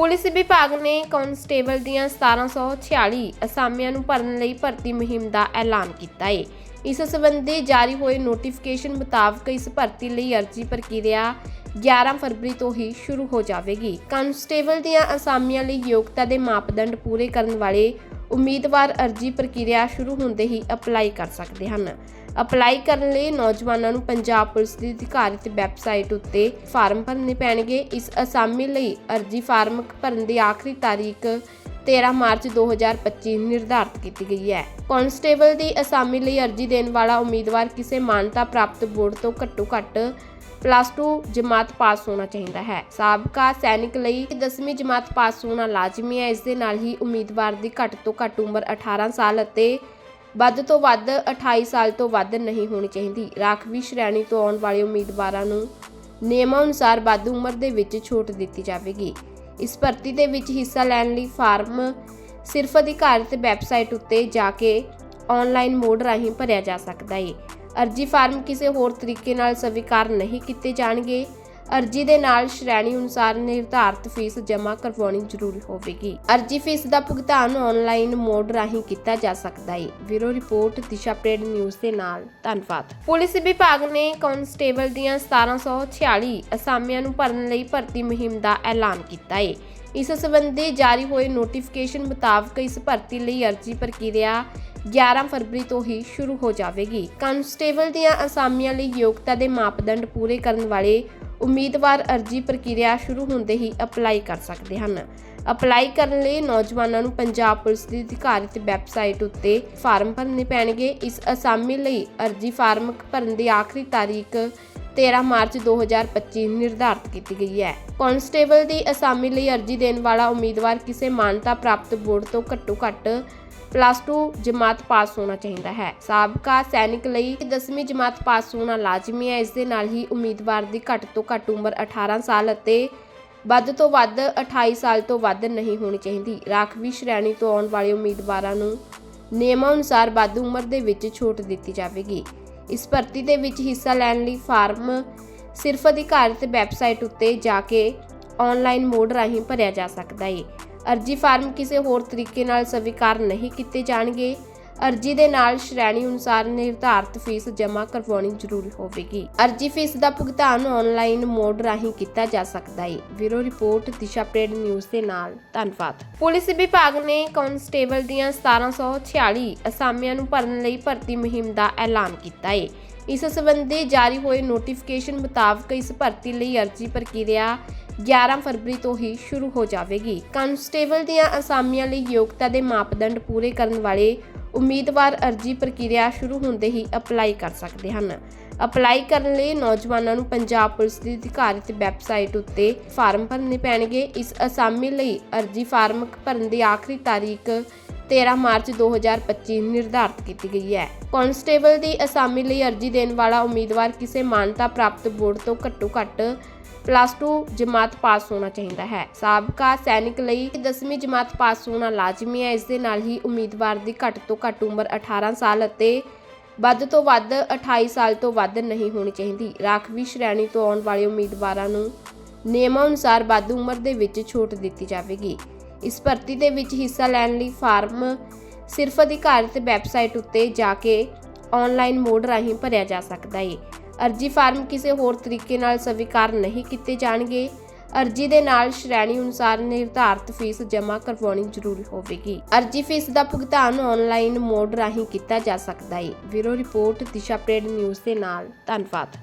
Police ਵਿਭਾਗ ਨੇ constable ਦੀਆਂ 1746 ਅਸਾਮੀਆਂ ਨੂੰ ਭਰਨ ਲਈ ਭਰਤੀ ਮੁਹਿੰਮ ਦਾ ਐਲਾਨ ਕੀਤਾ ਹੈ ਇਸ ਸੰਬੰਧੀ ਜਾਰੀ ਹੋਏ ਨੋਟੀਫਿਕੇਸ਼ਨ ਮੁਤਾਬਕ ਇਸ ਭਰਤੀ ਲਈ ਅਰਜ਼ੀ ਪ੍ਰਕਿਰਿਆ 11 ਫਰਵਰੀ ਤੋਂ ਹੀ ਸ਼ੁਰੂ ਹੋ ਜਾਵੇਗੀ। ਕਾਂਸਟੇਬਲ ਦੀਆਂ ਅਸਾਮੀਆਂ ਲਈ ਯੋਗਤਾ ਦੇ ਮਾਪਦੰਡ ਪੂਰੇ ਕਰਨ ਵਾਲੇ ਉਮੀਦਵਾਰ ਅਰਜ਼ੀ ਪ੍ਰਕਿਰਿਆ ਸ਼ੁਰੂ ਹੁੰਦੇ ਹੀ ਅਪਲਾਈ ਕਰ ਸਕਦੇ ਹਨ। ਅਪਲਾਈ ਕਰਨ ਲਈ ਨੌਜਵਾਨਾਂ ਨੂੰ ਪੰਜਾਬ ਪੁਲਿਸ ਦੀ ਅਧਿਕਾਰਿਤ ਵੈਬਸਾਈਟ ਉੱਤੇ ਫਾਰਮ ਭਰਨੇ ਪੈਣਗੇ। ਇਸ ਅਸਾਮੀ ਲਈ ਅਰਜ਼ੀ ਫਾਰਮ ਭਰਨ ਦੀ ਆਖਰੀ ਤਾਰੀਖ 13 ਮਾਰਚ 2025 ਨਿਰਧਾਰਤ ਕੀਤੀ ਗਈ ਹੈ। ਕਾਂਸਟੇਬਲ ਦੀ ਅਸਾਮੀ ਲਈ ਅਰਜ਼ੀ ਦੇਣ ਵਾਲਾ ਉਮੀਦਵਾਰ ਕਿਸੇ ਮਾਨਤਾ ਪ੍ਰਾਪਤ ਬੋਰਡ ਤੋਂ ਘੱਟੋ ਘੱਟ ਪਲੱਸ 2 ਜਮਾਤ ਪਾਸ ਹੋਣਾ ਚਾਹੀਦਾ ਹੈ। ਸਾਬਕਾ ਸੈਨਿਕ ਲਈ 10ਵੀਂ ਜਮਾਤ ਪਾਸ ਹੋਣਾ ਲਾਜ਼ਮੀ ਹੈ। ਇਸ ਦੇ ਨਾਲ ਹੀ ਉਮੀਦਵਾਰ ਦੀ ਘੱਟ ਤੋਂ ਘੱਟ ਉਮਰ 18 ਸਾਲ ਅਤੇ ਵੱਧ ਤੋਂ ਵੱਧ 28 ਸਾਲ ਤੋਂ ਵੱਧ ਨਹੀਂ ਹੋਣੀ ਚਾਹੀਦੀ। ਰਾਖਵੀ ਸ਼੍ਰੇਣੀ ਤੋਂ ਆਉਣ ਵਾਲੇ ਉਮੀਦਵਾਰਾਂ ਨੂੰ ਨਿਯਮਾਂ ਅਨੁਸਾਰ ਵੱਧ ਉਮਰ ਦੇ ਵਿੱਚ ਛੋਟ ਦਿੱਤੀ ਜਾਵੇਗੀ। ਇਸ ਭਰਤੀ ਦੇ ਵਿੱਚ ਹਿੱਸਾ ਲੈਣ ਲਈ ਫਾਰਮ ਸਿਰਫ ਅਧਿਕਾਰਤ ਵੈਬਸਾਈਟ ਉੱਤੇ ਜਾ ਕੇ ਆਨਲਾਈਨ ਮੋਡ ਰਾਹੀਂ ਭਰਿਆ ਜਾ ਸਕਦਾ ਹੈ ਅਰਜੀ ਫਾਰਮ ਕਿਸੇ ਹੋਰ ਤਰੀਕੇ ਨਾਲ ਸਵੀਕਾਰ ਨਹੀਂ ਕੀਤੇ ਜਾਣਗੇ। ਅਰਜੀ ਦੇ ਨਾਲ ਸ਼੍ਰੇਣੀ ਅਨੁਸਾਰ ਨਿਰਧਾਰਤ ਫੀਸ ਜਮ੍ਹਾਂ ਕਰਵਾਉਣੀ ਜ਼ਰੂਰੀ ਹੋਵੇਗੀ। ਅਰਜੀ ਫੀਸ ਦਾ ਭੁਗਤਾਨ ਆਨਲਾਈਨ ਮੋਡ ਰਾਹੀਂ ਕੀਤਾ ਜਾ ਸਕਦਾ ਹੈ ਬਿਊਰੋ ਰਿਪੋਰਟ, ਦਿਸ਼ਾ ਪ੍ਰੇਡ ਨਿਊਜ਼ ਦੇ ਨਾਲ। ਧੰਨਵਾਦ। ਪੁਲਿਸ ਵਿਭਾਗ ਨੇ ਕਾਂਸਟੇਬਲ ਦੀਆਂ 1746 ਅਸਾਮੀਆਂ ਨੂੰ ਭਰਨ ਲਈ ਭਰਤੀ ਮੁਹਿੰਮ ਦਾ ਐਲਾਨ ਕੀਤਾ ਹੈ ਇਸ ਸੰਬੰਧੀ ਜਾਰੀ ਹੋਏ ਨੋਟੀਫਿਕੇਸ਼ਨ ਮੁਤਾਬਕ ਇਸ ਭਰਤੀ ਲਈ ਅਰਜੀ ਪ੍ਰਕਿਰਿਆ 11 ਫਰਵਰੀ ਤੋਂ ਹੀ ਸ਼ੁਰੂ ਹੋ ਜਾਵੇਗੀ। ਕਾਂਸਟੇਬਲ ਦੀਆਂ ਅਸਾਮੀਆਂ ਲਈ ਯੋਗਤਾ ਦੇ ਮਾਪਦੰਡ ਪੂਰੇ ਕਰਨ ਵਾਲੇ ਉਮੀਦਵਾਰ ਅਰਜੀ ਪ੍ਰਕਿਰਿਆ ਸ਼ੁਰੂ ਹੁੰਦੇ ਹੀ ਅਪਲਾਈ ਕਰ ਸਕਦੇ ਹਨ। ਅਪਲਾਈ ਕਰਨ ਲਈ ਨੌਜਵਾਨਾਂ ਨੂੰ ਪੰਜਾਬ ਪੁਲਿਸ ਦੀ ਅਧਿਕਾਰਿਤ ਵੈਬਸਾਈਟ ਉੱਤੇ ਫਾਰਮ ਭਰਨੇ ਪੈਣਗੇ। ਇਸ ਅਸਾਮੀ ਲਈ ਅਰਜੀ ਫਾਰਮ ਭਰਨ ਦੀ ਆਖਰੀ ਤਾਰੀਖ 13 ਮਾਰਚ 2025 ਨਿਰਧਾਰਤ ਕੀਤੀ ਗਈ ਹੈ। ਕਾਂਸਟੇਬਲ ਦੀ ਅਸਾਮੀ ਲਈ ਅਰਜੀ ਦੇਣ ਵਾਲਾ ਉਮੀਦਵਾਰ ਕਿਸੇ ਮਾਨਤਾ ਪ੍ਰਾਪਤ ਬੋਰਡ ਤੋਂ ਘੱਟੋ ਘੱਟ ਪਲੱਸ 2 ਜਮਾਤ ਪਾਸ ਹੋਣਾ ਚਾਹੀਦਾ ਹੈ। ਸਾਬਕਾ ਸੈਨਿਕ ਲਈ 10ਵੀਂ ਜਮਾਤ ਪਾਸ ਹੋਣਾ ਲਾਜ਼ਮੀ ਹੈ। ਇਸ ਦੇ ਨਾਲ ਹੀ ਉਮੀਦਵਾਰ ਦੀ ਘੱਟ ਤੋਂ ਘੱਟ ਉਮਰ 18 ਸਾਲ ਅਤੇ ਵੱਧ ਤੋਂ ਵੱਧ 28 ਸਾਲ ਤੋਂ ਵੱਧ ਨਹੀਂ ਹੋਣੀ ਚਾਹੀਦੀ। ਰਾਖਵੀਂ ਸ਼੍ਰੇਣੀ ਤੋਂ ਆਉਣ ਵਾਲੇ ਉਮੀਦਵਾਰਾਂ ਨੂੰ ਨਿਯਮਾਂ ਅਨੁਸਾਰ ਵੱਧ ਉਮਰ ਦੇ ਵਿੱਚ ਛੋਟ ਦਿੱਤੀ ਜਾਵੇਗੀ। ਇਸ ਭਰਤੀ ਦੇ ਵਿੱਚ ਹਿੱਸਾ ਲੈਣ ਲਈ ਫਾਰਮ ਸਿਰਫ ਅਧਿਕਾਰਿਤ ਵੈਬਸਾਈਟ ਉੱਤੇ ਜਾ ਕੇ ਆਨਲਾਈਨ ਮੋਡ ਰਾਹੀਂ ਭਰਿਆ ਜਾ ਸਕਦਾ ਹੈ ਅਰਜੀ ਫਾਰਮ ਕਿਸੇ ਹੋਰ ਤਰੀਕੇ ਨਾਲ ਸਵੀਕਾਰ ਨਹੀਂ ਕੀਤੇ ਜਾਣਗੇ। ਅਰਜੀ ਦੇ ਨਾਲ ਸ਼੍ਰੇਣੀ ਅਨੁਸਾਰ ਨਿਰਧਾਰਤ ਫੀਸ ਜਮ੍ਹਾਂ ਕਰਵਾਉਣੀ ਜ਼ਰੂਰੀ ਹੋਵੇਗੀ। ਅਰਜੀ ਫੀਸ ਦਾ ਭੁਗਤਾਨ ਆਨਲਾਈਨ ਮੋਡ ਰਾਹੀਂ ਕੀਤਾ ਜਾ ਸਕਦਾ ਹੈ ਬਿਊਰੋ ਰਿਪੋਰਟ, ਦਿਸ਼ਾ ਪ੍ਰੇਡ ਨਿਊਜ਼ ਦੇ ਨਾਲ। ਧੰਨਵਾਦ। ਪੁਲਿਸ ਵਿਭਾਗ ਨੇ ਕਾਂਸਟੇਬਲ ਦੀਆਂ 1746 ਅਸਾਮੀਆਂ ਨੂੰ ਭਰਨ ਲਈ ਭਰਤੀ ਮੁਹਿੰਮ ਦਾ ਐਲਾਨ ਕੀਤਾ ਹੈ ਇਸ ਸੰਬੰਧੀ ਜਾਰੀ ਹੋਏ ਨੋਟੀਫਿਕੇਸ਼ਨ ਮੁਤਾਬਕ ਇਸ ਭਰਤੀ ਲਈ ਅਰਜੀ ਪ੍ਰਕਿਰਿਆ 11 ਫਰਵਰੀ ਤੋਂ ਹੀ ਸ਼ੁਰੂ ਹੋ ਜਾਵੇਗੀ। ਕਾਂਸਟੇਬਲ ਦੀਆਂ ਅਸਾਮੀਆਂ ਲਈ ਯੋਗਤਾ ਦੇ ਮਾਪਦੰਡ ਪੂਰੇ ਕਰਨ ਵਾਲੇ ਉਮੀਦਵਾਰ ਅਰਜੀ ਪ੍ਰਕਿਰਿਆ ਸ਼ੁਰੂ ਹੁੰਦੇ ਹੀ ਅਪਲਾਈ ਕਰ ਸਕਦੇ ਹਨ। ਅਪਲਾਈ ਕਰਨ ਲਈ ਨੌਜਵਾਨਾਂ ਨੂੰ ਪੰਜਾਬ ਪੁਲਿਸ ਦੀ ਅਧਿਕਾਰਿਤ ਵੈਬਸਾਈਟ ਉੱਤੇ ਫਾਰਮ ਭਰਨੇ ਪੈਣਗੇ। ਇਸ ਅਸਾਮੀ ਲਈ ਅਰਜੀ ਫਾਰਮ ਭਰਨ ਦੀ ਆਖਰੀ ਤਾਰੀਖ 13 ਮਾਰਚ 2025 ਨਿਰਧਾਰਤ ਕੀਤੀ ਗਈ ਹੈ। ਕਾਂਸਟੇਬਲ ਦੀ ਅਸਾਮੀ ਲਈ ਅਰਜੀ ਦੇਣ ਵਾਲਾ ਉਮੀਦਵਾਰ ਕਿਸੇ ਮਾਨਤਾ ਪ੍ਰਾਪਤ ਬੋਰਡ ਤੋਂ ਘੱਟੋ ਘੱਟ ਪਲੱਸ 2 ਜਮਾਤ ਪਾਸ ਹੋਣਾ ਚਾਹੀਦਾ ਹੈ। ਸਾਬਕਾ ਸੈਨਿਕ ਲਈ 10ਵੀਂ ਜਮਾਤ ਪਾਸ ਹੋਣਾ ਲਾਜ਼ਮੀ ਹੈ। ਇਸ ਦੇ ਨਾਲ ਹੀ ਉਮੀਦਵਾਰ ਦੀ ਘੱਟ ਤੋਂ ਘੱਟ ਉਮਰ 18 ਸਾਲ ਅਤੇ ਵੱਧ ਤੋਂ ਵੱਧ 28 ਸਾਲ ਤੋਂ ਵੱਧ ਨਹੀਂ ਹੋਣੀ ਚਾਹੀਦੀ। ਰਾਖਵੀਂ ਸ਼੍ਰੇਣੀ ਤੋਂ ਆਉਣ ਵਾਲੇ ਉਮੀਦਵਾਰਾਂ ਨੂੰ ਨਿਯਮਾਂ ਅਨੁਸਾਰ ਵੱਧ ਉਮਰ ਦੇ ਵਿੱਚ ਛੋਟ ਦਿੱਤੀ ਜਾਵੇਗੀ। ਇਸ ਭਰਤੀ ਦੇ ਵਿੱਚ ਹਿੱਸਾ ਲੈਣ ਲਈ ਫਾਰਮ ਸਿਰਫ ਅਧਿਕਾਰਤ ਵੈਬਸਾਈਟ ਉੱਤੇ ਜਾ ਕੇ ਆਨਲਾਈਨ ਮੋਡ ਰਾਹੀਂ ਭਰਿਆ ਜਾ ਸਕਦਾ ਹੈ ਅਰਜੀ ਫਾਰਮ ਕਿਸੇ ਹੋਰ ਤਰੀਕੇ ਨਾਲ ਸਵੀਕਾਰ ਨਹੀਂ ਕੀਤੇ ਜਾਣਗੇ। ਅਰਜੀ ਦੇ ਨਾਲ ਸ਼੍ਰੇਣੀ ਅਨੁਸਾਰ ਨਿਰਧਾਰਤ ਫੀਸ ਜਮ੍ਹਾਂ ਕਰਵਾਉਣੀ ਜ਼ਰੂਰੀ ਹੋਵੇਗੀ। ਅਰਜੀ ਫੀਸ ਦਾ ਭੁਗਤਾਨ ਆਨਲਾਈਨ ਮੋਡ ਰਾਹੀਂ ਕੀਤਾ ਜਾ ਸਕਦਾ ਹੈ। ਬਿਊਰੋ ਰਿਪੋਰਟ, ਦਿਸ਼ਾ ਪ੍ਰੇਡ ਨਿਊਜ਼ ਦੇ ਨਾਲ। ਧੰਨਵਾਦ।